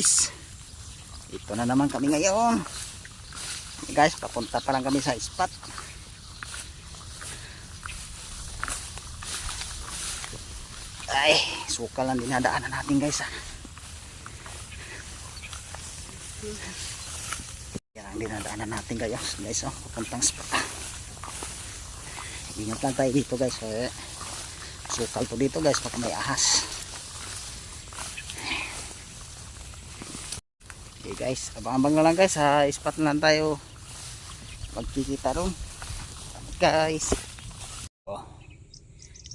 guys. Ito na naman kami ngayon. Okay, guys, papunta pa lang kami sa spot. Ay, suka lang dinadaanan natin guys ah. Yan ang dinadaanan natin guys. Guys, oh, papuntang spot ah. Ingat lang tayo dito guys. Eh, sukal po dito guys, baka may ahas. Okay guys, abang-abang na lang guys sa spot na lang tayo magkikita ron. Guys. Oh.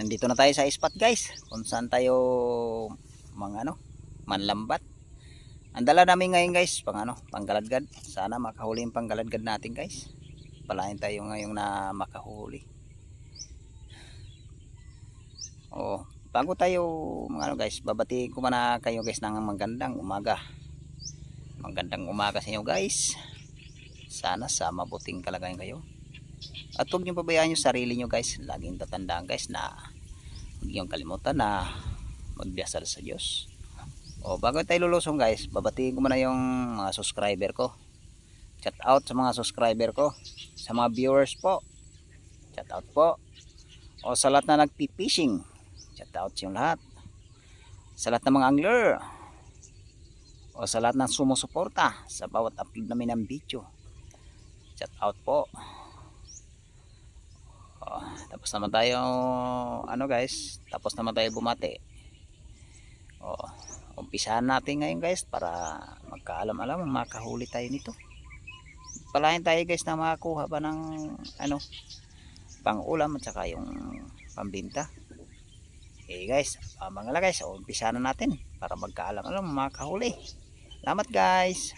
Nandito na tayo sa spot guys. Kung saan tayo mga ano, manlambat. Ang dala namin ngayon guys, pang ano, panggaladgad. Sana makahuli yung panggaladgad natin guys. Palain tayo ngayong na makahuli. Oh, bago tayo mga ano guys, babatiin ko muna kayo guys ng magandang umaga magandang umaga sa inyo guys. Sana sa mabuting kalagayan kayo. At huwag nyo pabayaan yung sarili nyo guys. Laging tatandaan guys na huwag nyo kalimutan na magbiasal sa Diyos. O bago tayo lulusong guys babatiin ko muna yung mga subscriber ko. Chat out sa mga subscriber ko. Sa mga viewers po. Chat out po. O sa lahat na nagpipishing chat out yung lahat. Sa lahat ng mga angler o sa lahat ng sumusuporta sa bawat upload namin ng video. Chat out po. O, tapos naman tayo ano guys tapos naman tayo bumati. O umpisahan natin ngayon guys para magkaalam-alam makahuli tayo nito. Palahin tayo guys na makakuha pa ng ano pang ulam at saka yung pambinta. Okay guys, mga guys, so, umpisa na natin para magkaalam-alam makahuli. Salamat guys.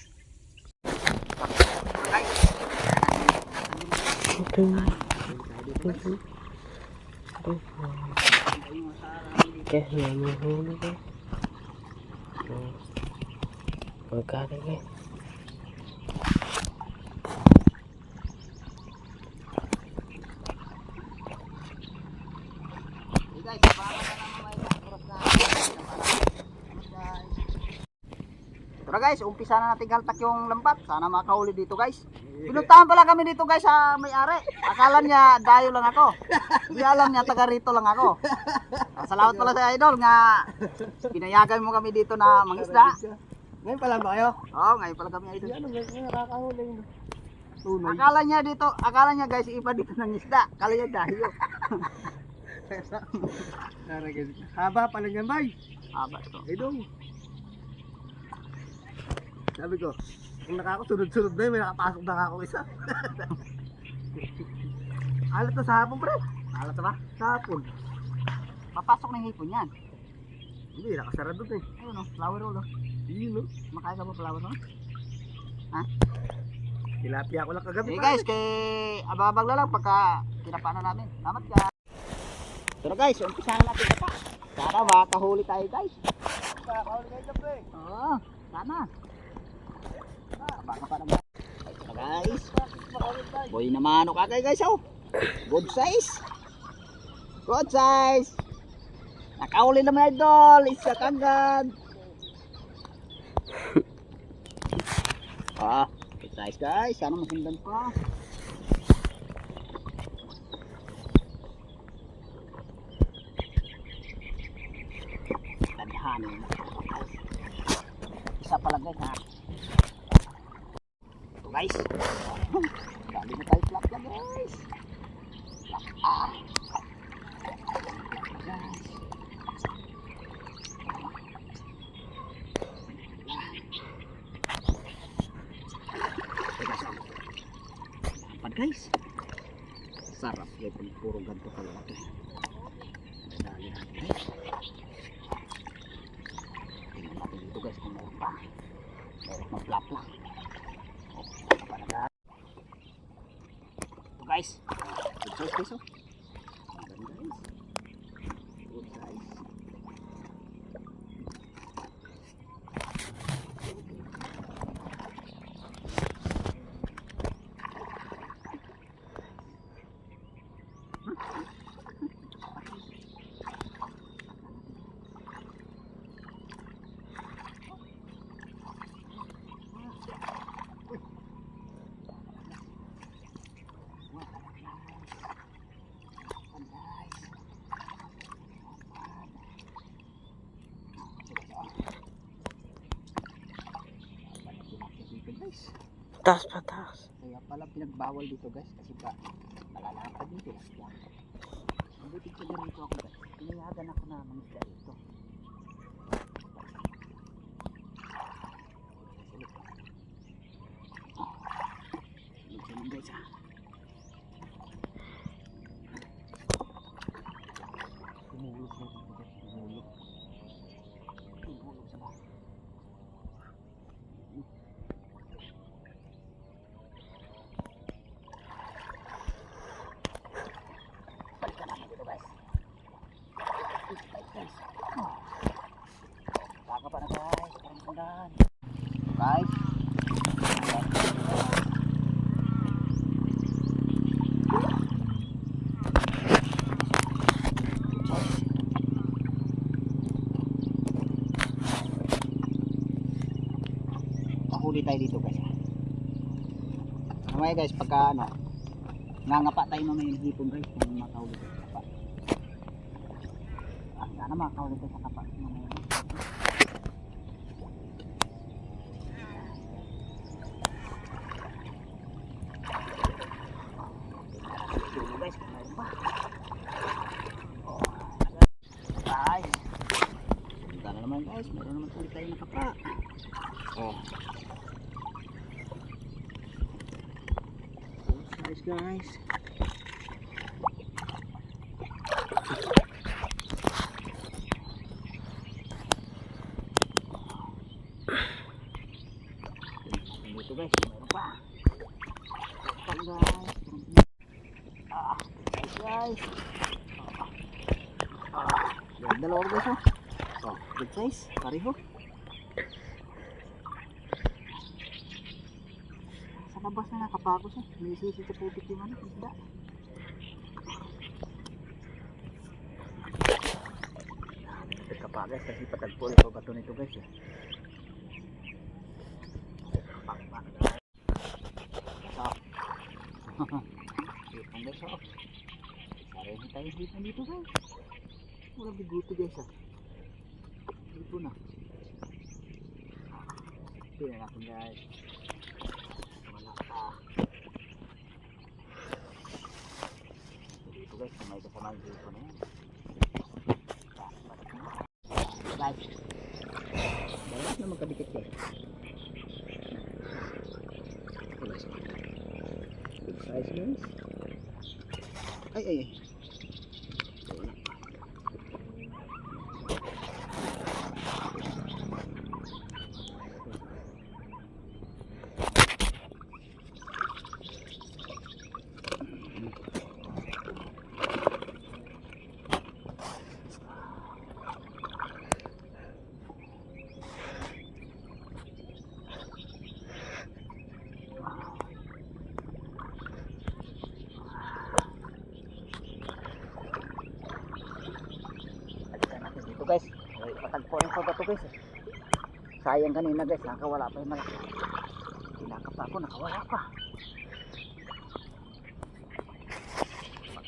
Guys, namuhuli guys. Oh. Magkano guys? Okay guys, baka na naman may oras na. Salamat guys. Tara guys, umpisa na natin galtak yung lambat. Sana makahuli dito guys. Pinuntahan pala kami dito guys sa may-ari. Akala niya dayo lang ako. Hindi alam niya taga rito lang ako. Ah, Salamat pala sa idol nga pinayagan mo kami dito na mangisda. Ngayon pa lang ba kayo? Oo, ngayon pala kami idol. Ano guys, nakakahuli yun. Tunay. Akala niya dito, akala niya guys iba dito ng isda. Akala niya dayo. Haba pa lang yan, bay. Aba ito. Ay dong. Sabi ko, kung nakakasunod-sunod na yun, may nakapasok na ako isa. Alat na sa hapon, pre. Alat na ba? Sa hapon. Papasok ng hipon yan. Hindi, nakasara doon eh. Ayun oh, flower roll oh. Yun, no? Makain ka ba flower roll? Tilapia ko lang kagabi. Pare. guys, kay ababag na lang pagka tinapaan na namin. Salamat guys. Pero guys, umpisahan natin ito pa. Sana makahuli tayo guys. Nakakahuli kayo pre. Oo, sana. Ah, baka pa naman. Ito na guys. Boy na mano kagay guys oh. Good size. Good size. Nakahuli naman idol. Isa kagad. ah, good size guys. Sana masundan pa. Tadhana na. Isa pala guys ha. Ito guys. Dali na tayo flap yan guys. Flap ah. Guys. Dapat guys. Sarap yan pag puro ganito kalaki. Taas pa taas. Kaya pala pinagbawal dito guys kasi ba dito. Yan. Mabuti pa na rito ako guys. Pinayagan ako na mangisda dito. Minsan guys ha. Tumulog na dito guys. Tumulog. Tumulog sa bahay. Balikan natin dito guys. Guys, guys. Oh. Baka pa na tandaan. Guys. Mahuli tayo dito guys. Mamaya guys, pagka ano, Nangapa tayo mamaya ng hipon guys kung makahuli tayo sa kapa. Ah, sana makahuli tayo sa kapa. Mamaya. Dulo guys, kung mayroon pa. Oh, guys. Punta na naman guys, mayroon naman ulit tayo ng kapa. Oh. Guys. Dito guys, meron pa. Meron guys. Ah, guys. Ah, ah. dalawa guys oh. Oh, good size, pareho. Sa labas na nakapagos eh. May sisi sa putik yung ano, isda. Nagkapagas kasi patagpo ito bato nito guys eh. Ipang guys oh. Pareho tayo dito dito guys. Wala biguto guys ah. Dito na. Guys. Wala pa. Dito guys, may kasama dito na yan. Guys, dapat na magkadikit guys. Good size guys. Ay, ay, ay. Wala pa. Guys. Ay, patagpo yung pagbato guys. eh. Sayang kanina guys, nakawala pa yung malaki. Kinakap ako, nakawala pa.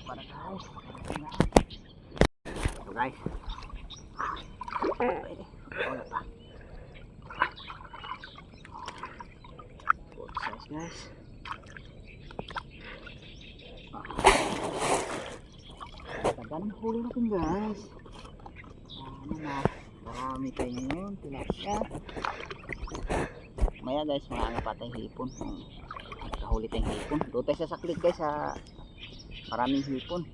Para guys. Ito guys. Pwede. Wala pa. Good size guys. Ganda ng huli natin guys. Ano na, marami tayo ngayon, tilapia. Maya guys, mga pa tayong hipon. Nakahuli tayong hipon. Doon sa saklit guys, sa maraming hipon.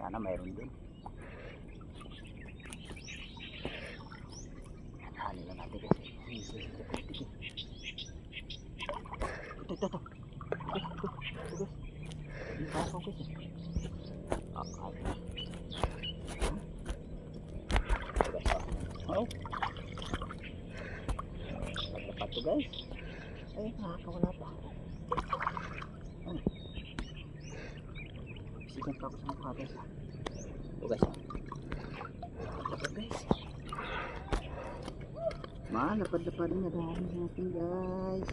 Sana mayroon din. Hali lang natin guys. Ito, ito. Ito, ito, ito guys. Ang baso guys eh. Okay. Oh. Pagkapat to guys. Ay, nakakawala pa. Ano? Sigan pa ako sa mukha guys. Ito guys. Ito guys. Malapad-lapad na dami natin guys.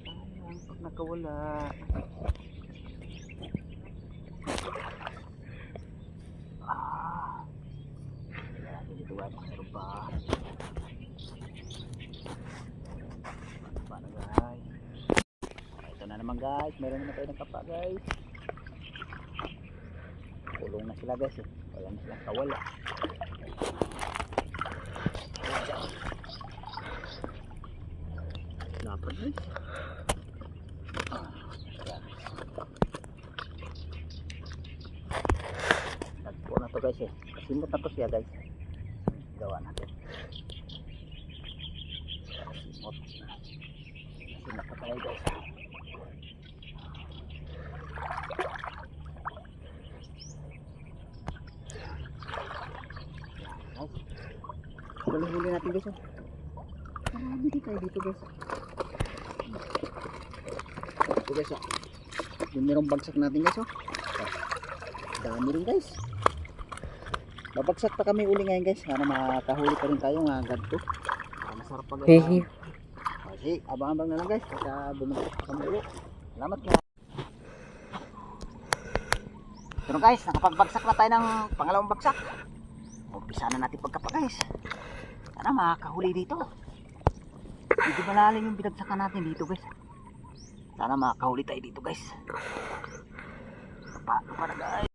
Sayang pag nakawala. naman guys, meron naman tayo ng kapa guys. Kulong na sila guys eh. Wala na silang kawala. Dapat guys. Nagpo na to guys eh. Kasimot na to siya guys. Gawa natin. Kasimot. Kasimot na tayo guys. Guys. Huli natin guys. oh. Dito guys. Ito guys oh. Yung merong bagsak natin guys oh. Dami rin guys. Babagsak pa kami uli ngayon guys. Sana makakahuli pa rin tayo ng agad to. Ah, Masarap pa guys. Hehe. Ah, Sige, abang-abang na lang guys. Baka bumagsak pa kami ulit. Salamat guys. Pero guys, nakapagbagsak na tayo ng pangalawang bagsak. Umpisa na natin pagkapa guys. Sana makakahuli dito. Medyo malalim yung binagsakan natin dito guys. Sana makakahuli tayo dito guys. Pa, para guys.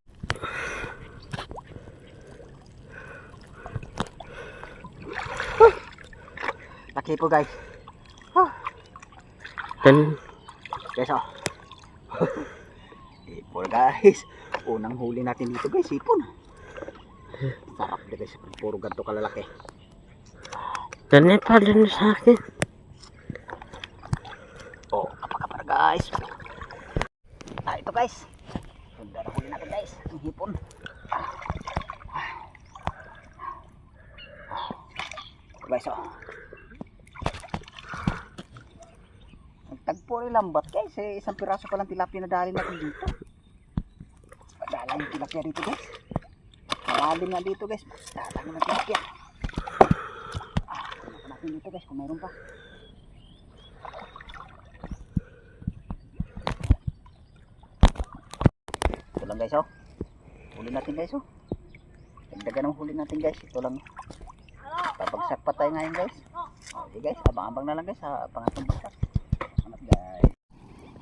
Laki po guys. Tan. Guys oh. Ipon guys. Unang huli natin dito guys, ipon. Sarap na guys, puro ganito kalalaki. Tanay pala na sa akin. Oh, kapag guys. Ah, ito guys. Ganda na huli natin guys, ang hipon. Ito guys oh. Nagtagpo rin lambat guys, eh, isang piraso pa lang tilapia na dali natin dito. Madalang yung tilapia dito guys. Malalim na dito guys, madalang yung tilapia. Ah, tingnan pa natin dito guys kung meron pa. Lang guys oh. Huli natin guys oh. Dagdagan ng huli natin guys. Ito lang. Babagsak pa tayo ngayon guys. Okay guys, abang-abang na lang guys sa pangatong bagsak. Salamat guys.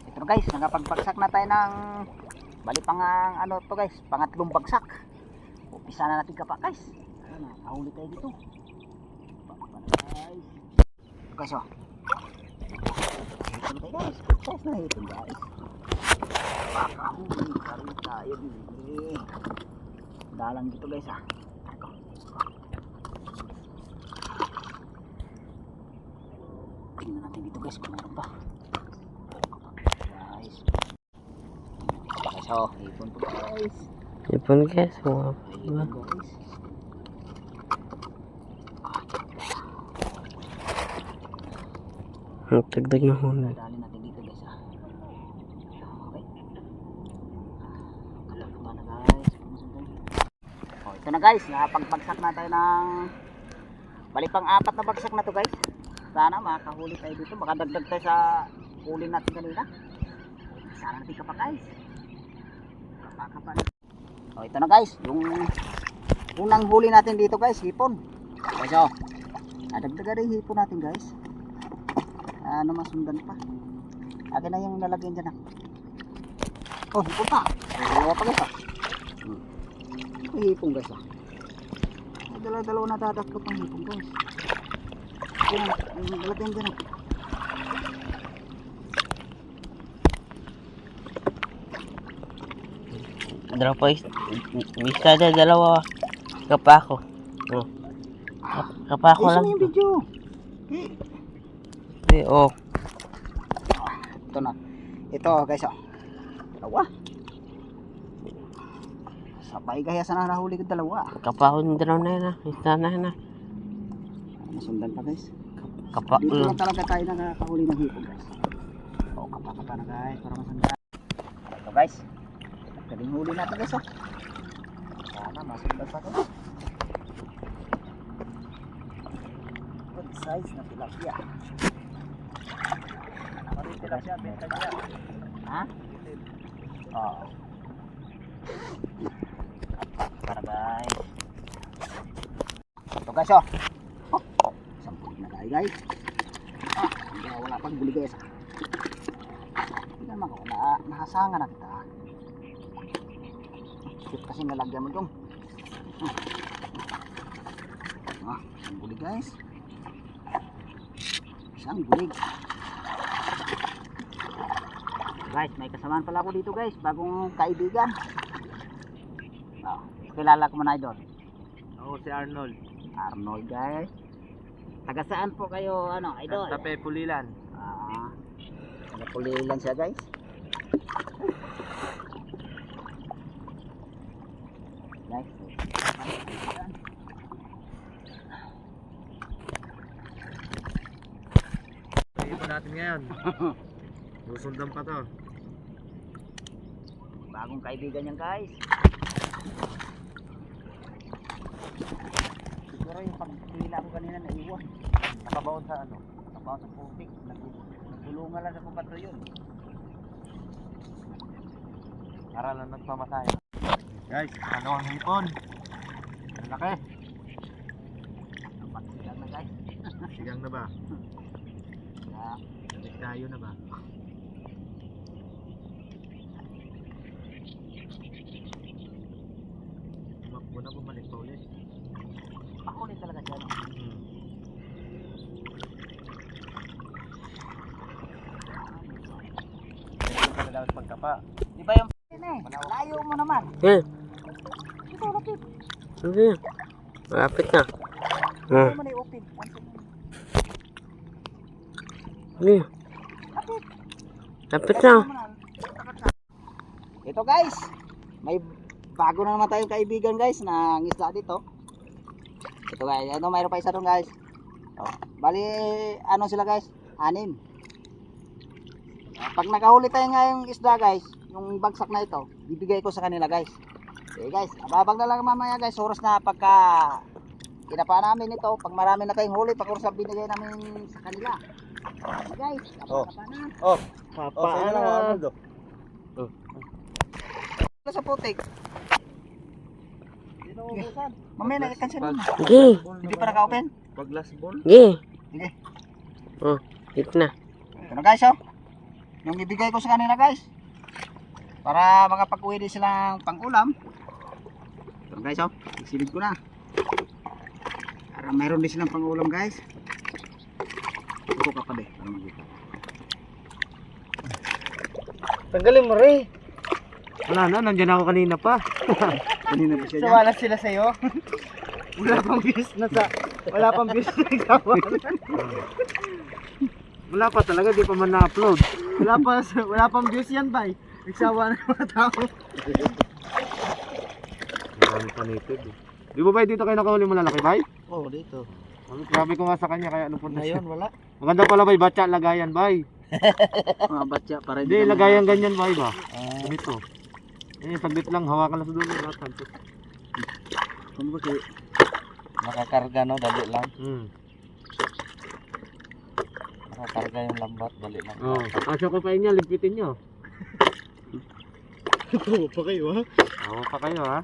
Ito guys, nakapagpagsak na tayo ng bali pang ang ano to guys, pangatlong bagsak. Umpisa na natin kapa guys. Ayun, nakahuli tayo dito. Guys. Ito guys oh. Tayo guys. Size na hipon guys. Rin tayo din. Dalang dito guys ah. Ako. Tingnan natin dito guys kung meron pa. Guys. Guys oh, hipon po guys. Ipon guys. Mga Hipon guys. Ang tagdag na huli. Dali natin dito guys ah. Okay. Kalap pa na guys. Oh, ito na guys, nakapagpagsak na tayo ng bali pang apat na bagsak na to guys. Sana makakahuli tayo dito, makadagdag tayo sa huli natin kanina. Sana natin ka pa guys. Kapakapan. Oh, ito na guys, yung unang huli natin dito guys, hipon. Guys oh. Nadagdagan rin hipon natin guys ano masundan pa akin na yung lalagyan dyan ah. oh hipon pa dalawa pa guys ah. May hipon guys ah May dalawa dalawa na dadaklot ng hipon guys yun yung lalagyan dyan ah Dalawa pa is. Isa na dalawa. Kapako. Oh. Kap- Kapako lang. mo yung video Eh, oh. ito na ito guys oh dalawa sabay kaya sana nahuli ko dalawa Kapako yung dalawa na yun ah. Isa na yun ah. masundan pa guys Kapako Dito lang. talaga tayo nakakahuli ng hipon guys. Oo, kapakapa na guys, para masanda. Ito guys, galing huli natin guys oh. Sana masundan pa to. Good size na tilapia. Ano tilapia, benta niya. Ha? Oo. Guys. Ito guys oh. Oh, isang pulik na tayo guys. Ah, wala, wala pang buli guys. Tingnan naman ko. Na, nahasangan na kita. Sakit kasi nalagyan mo dong. Ah, isang bulig guys. Isang bulig. Guys, may kasamaan pala ako dito guys. Bagong kaibigan. Ah, kilala ko man idol. Ako si Arnold. Arnold guys. Taga saan po kayo ano idol? Tape Pulilan. Ah, taga Pulilan siya guys. Guys, Ito natin ngayon. Susundan pa to. bagong kaibigan yan guys. Yung pagpila ko kanina naiwan. Nakabaon sa ano? Nakabaw sa putik. Nag- Nagulungan lang sa kumpatro yun. Para lang nagpamasahe. Guys, ano ang hipon? Ang laki. Napatilan na guys. Sigang na ba? Kaya, Tayo na ba? Tumakbo na bumalik pa ulit. makulit talaga siya. no? Hmm. Ito pala pagkapa. Di ba yung? Layo mo naman. Eh, Ito, lapit. hindi. Malapit na. Hmm. Ano man ay open. Hindi. Lapit na. Ito guys, may bago na naman tayong kaibigan guys na isda dito. Ito guys, ano mayroon pa isa doon guys. Oh, bali ano sila guys? Anim. Pag nakahuli tayo ngayong isda guys, yung bagsak na ito, bibigay ko sa kanila guys. Okay guys, ababang na lang mamaya guys, oras na pagka kinapa namin ito, pag marami na tayong huli, pag oras na binigay namin sa kanila. Okay guys, Oh. kapag na. Oh, papaano? Wala sa putik. Mamaya na i-cancel mo. Sige. Hindi pa naka-open. Pag last ball? Sige. Oh, hit na. Ito na guys oh. Yung ibigay ko sa kanila guys. Para makapag-uwi din silang pang-ulam. Ito guys oh. Isilid ko na. Para mayroon din silang pang-ulam guys. Ito ka pa din. Para magkita. Tanggalin mo rin. Wala na, nandyan ako kanina pa. Kanina pa siya dyan. Sila sa'yo. Wala pang views na sa... Wala pang views na ikaw. Wala pa talaga, di pa man na-upload. Wala pa, wala pang views yan, bay. Nagsawa na yung mga tao. Marami pa nito. Di ba ba dito kayo nakahuli malalaki, bay? Oo, oh, dito. Grabe ko nga sa kanya, kaya ano po na siya. Ngayon, wala. Maganda pala, bay, batya, lagayan, bay. Mga batya para Hindi, ka lagayan ganyan, bay, ba? Ah, Ganito. Eh, saglit lang, hawakan lang sa dulo. Lahat, kung ba kayo- Nakakarga, no? Dali lang. Hmm. Nakakarga yung lambat. Dali lang. Oh, kasya ko pa inyo, limpitin nyo. Oo pa kayo, ha? Awa pa kayo, ha?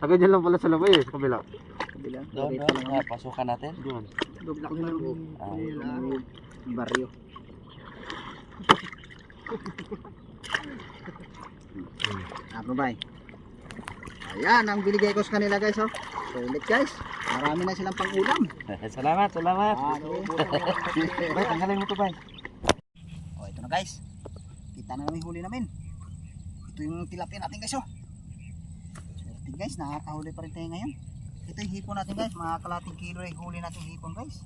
Taga dyan lang pala sa labay, eh, sa kabila. kabila. Doon, doon. lang. Nga, pasukan natin. Doon. Doble ako ng Ah. ng baryo. Ano ba? Ayan ang binigay ko sa kanila guys oh. Sulit guys. Marami na silang pang-ulam. salamat, salamat. Ah. Bay, tanggalin mo to, bay. oh, ito na guys. Kita na namin huli namin. Ito yung tilapia natin guys oh. Swerte guys, nakakahuli pa rin tayo ngayon. Ito yung hipon natin guys, mga kalating kilo yung huli natin hipon guys.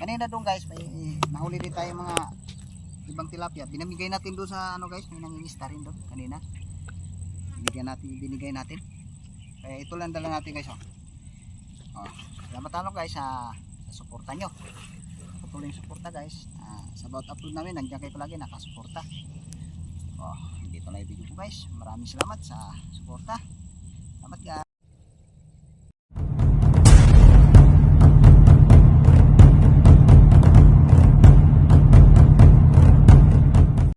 Kanina doon guys, may nahuli din tayo mga ibang tilapia. Binamigay natin doon sa ano guys, may nangingista rin doon kanina. Binigyan natin, binigay natin. Kaya ito lang dala natin guys oh. Oh, salamat ano guys sa, sa suporta nyo. Patuloy yung suporta guys. Ah, sa bawat upload namin, nandiyan kayo palagi nakasuporta. Oh, dito na yung video ko guys. Maraming salamat sa suporta. Salamat guys.